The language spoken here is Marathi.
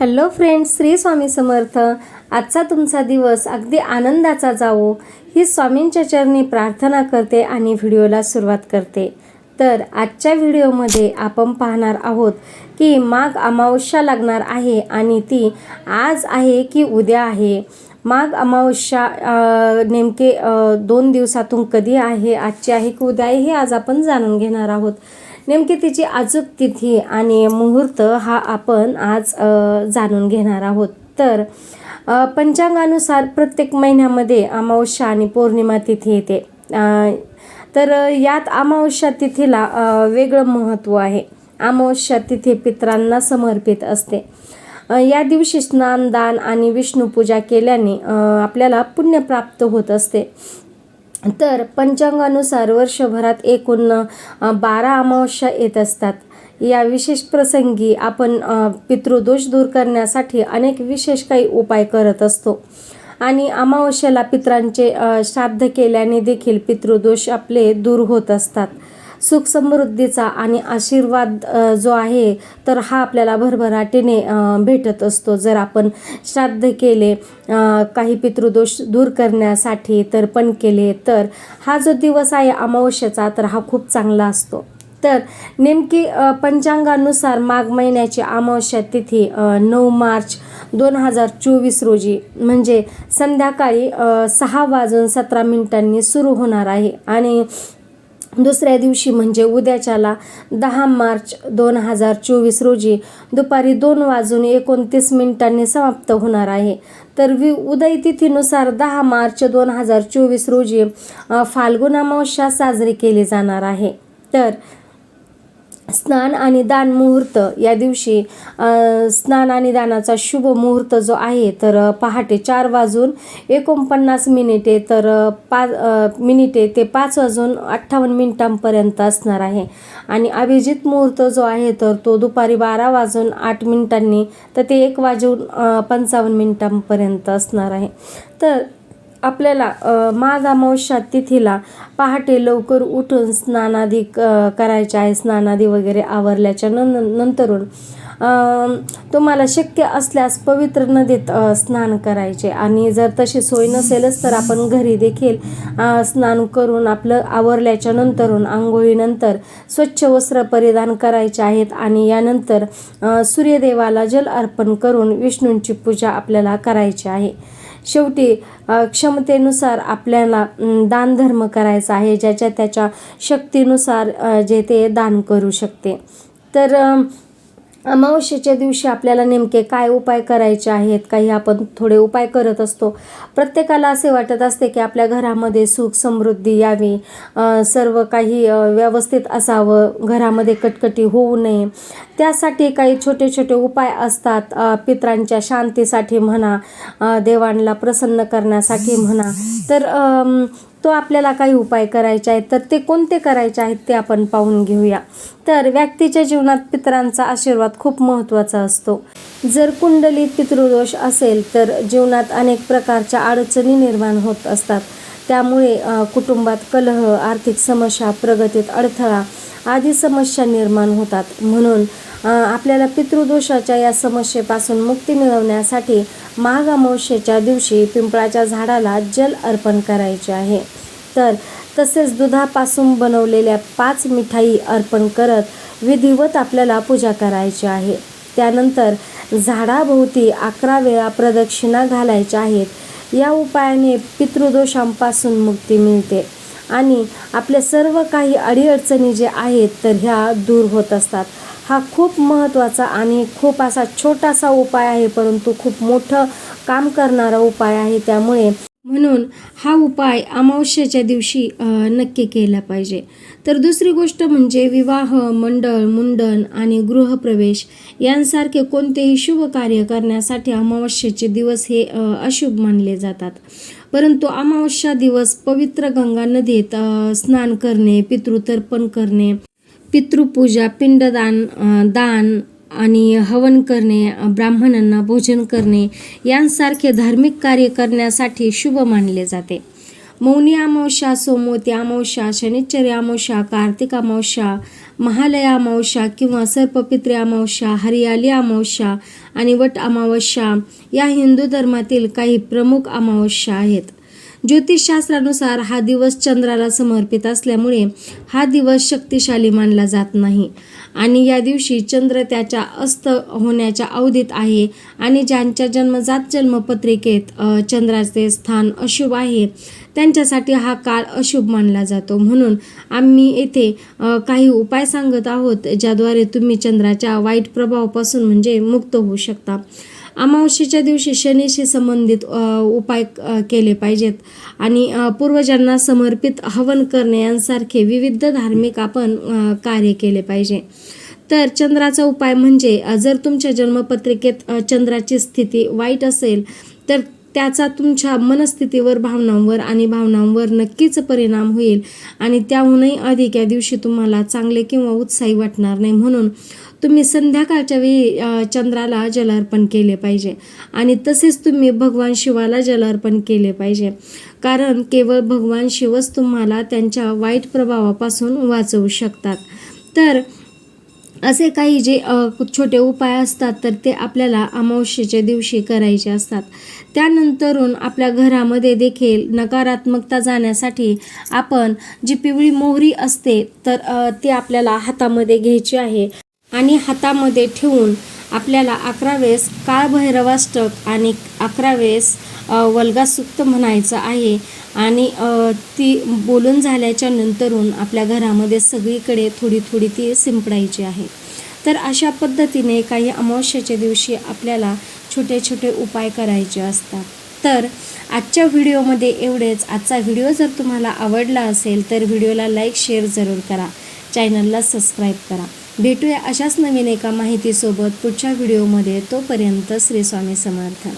Hello friends Shri Swami Samarth. आजचा तुमचा दिवस अगदी आनंदाचा जावो. ही स्वामींच्या चरणी प्रार्थना करते आणि व्हिडिओला सुरुवात करते. तर आजच्या व्हिडिओमध्ये आपण पाहणार आहोत की माघ अमावस्या लागणार आहे आणि ती आज आहे की उद्या आहे? माघ अमावस्या नेमके दोन दिवसातून कधी आहे आजची आहे की उद्या आहे हे आज आपण जाणून घेणार आहोत. नेमकी तिची अचूक तिथी आणि मुहूर्त हा आपण आज जाणून घेणार आहोत. तर पंचांगानुसार प्रत्येक महिन्यामध्ये अमावस्या आणि पौर्णिमा तिथी येते. तर यात अमावस्या तिथीला वेगळं महत्त्व आहे. अमावस्या तिथी पित्रांना समर्पित असते. या दिवशी स्नान दान आणि विष्णूपूजा केल्याने आपल्याला पुण्य प्राप्त होत असते. तर पंचांगानुसार वर्षभरात एकूण बारा अमावस्या येत असतात. या विशेष प्रसंगी आपण पितृदोष दूर करण्यासाठी अनेक विशेष काही उपाय करत असतो. आणि अमावस्येला पित्रांचे श्राद्ध केल्याने देखील पितृदोष आपले दूर होत असतात. सुख समृद्धीचा आणि आशीर्वाद जो आहे तर हा आपल्याला भरभराटीने भेटत असतो. जर आपण श्राद्ध केले काही पितृदोष दूर करण्यासाठी तर्पण केले तर हा जो दिवस आहे अमावस्येचा तर हा खूप चांगला असतो. तर नेमकी पंचांगानुसार माघ महिन्याची अमावस्या तिथी नऊ मार्च दोन हजार चोवीस रोजी म्हणजे संध्याकाळी सहा वाजून सतरा मिनिटांनी सुरू होणार आहे. आणि दुसऱ्या दिवशी म्हणजे उद्याच्याला दहा मार्च दोन हजार चोवीस रोजी दुपारी दोन वाजून एकोणतीस मिनिटांनी समाप्त होणार आहे. तर वि उदय तिथीनुसार दहा मार्च दोन हजार चोवीस रोजी फाल्गुन अमावस्या साजरी केली जाणार आहे. तर स्नान आणि दान मुहूर्त या दिवशी स्नान आणि दानाचा शुभ मुहूर्त जो आहे तर पहाटे चार वाजून एकोणपन्नास मिनिटे तर पाच मिनिटे ते पाच वाजून अठ्ठावन्न मिनिटांपर्यंत असणार आहे. आणि अभिजित मुहूर्त जो आहे तर तो दुपारी बारा वाजून आठ मिनिटांनी तर ते एक वाजून पंचावन्न मिनिटांपर्यंत असणार आहे. तर आपल्याला माझा माघ तिथीला पहाटे लवकर उठून स्नानादी क- करायचे आहे स्नानादी वगैरे आवरल्याच्या नं नंतरून तुम्हाला शक्य असल्यास पवित्र नदीत स्नान करायचे. आणि जर तशी सोय नसेलच तर आपण घरी देखील स्नान करून आपलं आवरल्याच्या नंतरून आंघोळीनंतर स्वच्छ वस्त्र परिधान करायचे आहेत आणि यानंतर सूर्यदेवाला जल अर्पण करून विष्णूंची पूजा आपल्याला करायची आहे. शेवटी क्षमतेनुसार आपल्याला दान दानधर्म करायचा आहे ज्याच्या त्याच्या शक्तीनुसार जे ते दान करू शकते. तर अमावस्येच्या दिवशी आपल्याला नेमके काय उपाय करायचे आहेत काही आपण थोडे उपाय करत असतो. प्रत्येकाला असे वाटत असते की आपल्या घरामध्ये सुख समृद्धी यावी. सर्व काही व्यवस्थित असावं घरामध्ये कटकटी होऊ नये. त्यासाठी काही छोटे छोटे उपाय असतात. पित्रांच्या शांतीसाठी म्हणा देवांना प्रसन्न करण्यासाठी म्हणा. तर तो आपल्याला काही उपाय करायचे आहेत तर ते कोणते करायचे आहेत ते आपण पाहून घेऊया. तर व्यक्तीच्या जीवनात पितरांचा आशीर्वाद खूप महत्त्वाचा असतो. जर कुंडलीत पितृदोष असेल तर जीवनात अनेक प्रकारच्या अडचणी निर्माण होत असतात. त्यामुळे कुटुंबात कलह आर्थिक समस्या प्रगतीत अडथळा आदी समस्या निर्माण होतात. म्हणून आपल्याला पितृदोषाच्या या समस्येपासून मुक्ती मिळवण्यासाठी माघ अमावस्येच्या दिवशी पिंपळाच्या झाडाला जल अर्पण करायचे आहे. तर तसेच दुधापासून बनवलेल्या पाच मिठाई अर्पण करत विधिवत आपल्याला पूजा करायची आहे. त्यानंतर झाडाभोवती अकरा वेळा प्रदक्षिणा घालायच्या आहेत. या उपायाने पितृदोषांपासून मुक्ती मिळते. आणि आपल्या सर्व काही अडीअडचणी जे आहेत तर ह्या दूर होत असतात. हा खूप महत्त्वाचा आणि खूप असा छोटासा उपाय आहे परंतु खूप मोठं काम करणारा उपाय आहे. त्यामुळे म्हणून हा उपाय अमावस्येच्या दिवशी नक्की केला पाहिजे. तर दुसरी गोष्ट म्हणजे विवाह मंडळ मुंडन आणि गृहप्रवेश यांसारखे कोणतेही शुभ कार्य करण्यासाठी अमावस्येचे दिवस हे अशुभ मानले जातात. परंतु अमावस्या दिवस पवित्र गंगा नदीत स्नान करणे पितृतर्पण करणे पितृपूजा पिंडदान दान आणि हवन करणे ब्राह्मणांना भोजन करणे यांसारखे धार्मिक कार्य करण्यासाठी शुभ मानले जाते. मौनी अमावस्या सोमवती अमावस्या शनिच्चरी अमावस्या कार्तिक अमावस्या महालया अमावस्या किंवा सर्पपित्री अमावस्या हरियाली अमावस्या आणि वट अमावस्या या हिंदू धर्मातील काही प्रमुख अमावस्या आहेत. ज्योतिषशास्त्रानुसार हा दिवस चंद्राला समर्पित असल्यामुळे हा दिवस शक्तिशाली मानला जात नाही. आणि या दिवशी चंद्र त्याच्या अस्त होण्याच्या अवधीत आहे आणि ज्यांच्या जन्मजात जन्मपत्रिकेत चंद्राचे स्थान अशुभ आहे त्यांच्यासाठी हा काळ अशुभ मानला जातो. म्हणून आम्ही येथे काही उपाय सांगत आहोत ज्याद्वारे तुम्ही चंद्राच्या वाईट प्रभावापासून म्हणजे मुक्त होऊ शकता. अमावशीच्या दिवशी शनीशी संबंधित उपाय केले पाहिजेत. आणि पूर्वजांना समर्पित हवन करणे यांसारखे विविध धार्मिक आपण कार्य केले पाहिजे. तर चंद्राचा उपाय म्हणजे जर तुमच्या जन्मपत्रिकेत चंद्राची स्थिती वाईट असेल तर त्याचा तुमच्या मनस्थितीवर भावनांवर आणि भावनांवर नक्कीच परिणाम होईल. आणि त्याहूनही अधिक या दिवशी तुम्हाला चांगले किंवा उत्साही वाटणार नाही म्हणून तुम्ही संध्याकाळच्या वेळी चंद्राला जलार्पण केले पाहिजे. आणि तसेच तुम्ही भगवान शिवाला जलार्पण केले पाहिजे. कारण केवळ भगवान शिवच तुम्हाला त्यांच्या वाईट प्रभावापासून वाचवू शकतात. तर असे काही जे छोटे उपाय असतात तर ते आपल्याला अमावस्येच्या दिवशी करायचे असतात. त्यानंतरून आपल्या घरामध्ये देखील नकारात्मकता जाण्यासाठी आपण जी पिवळी मोहरी असते तर ती आपल्याला हातामध्ये घ्यायची आहे. आणि हातामध्ये ठेवून आपल्याला अकरा वेळेस काळभैरवाष्टक आणि अकरा वेळेस वल्गासुक्त म्हणायचं आहे. आणि ती बोलून झाल्याच्या नंतरून आपल्या घरामध्ये सगळीकडे थोडी थोडी ती शिंपडायची आहे. तर अशा पद्धतीने काही अमावस्याच्या दिवशी आपल्याला छोटे छोटे उपाय करायचे असतात. तर आजच्या व्हिडिओमध्ये एवढेच. आजचा व्हिडिओ जर तुम्हाला आवडला असेल तर व्हिडिओला लाईक शेअर जरूर करा. चॅनलला सबस्क्राईब करा. भेटूया अशाच नवीन एका माहितीसोबत पुढच्या व्हिडिओमध्ये. तोपर्यंत श्री स्वामी समर्थ.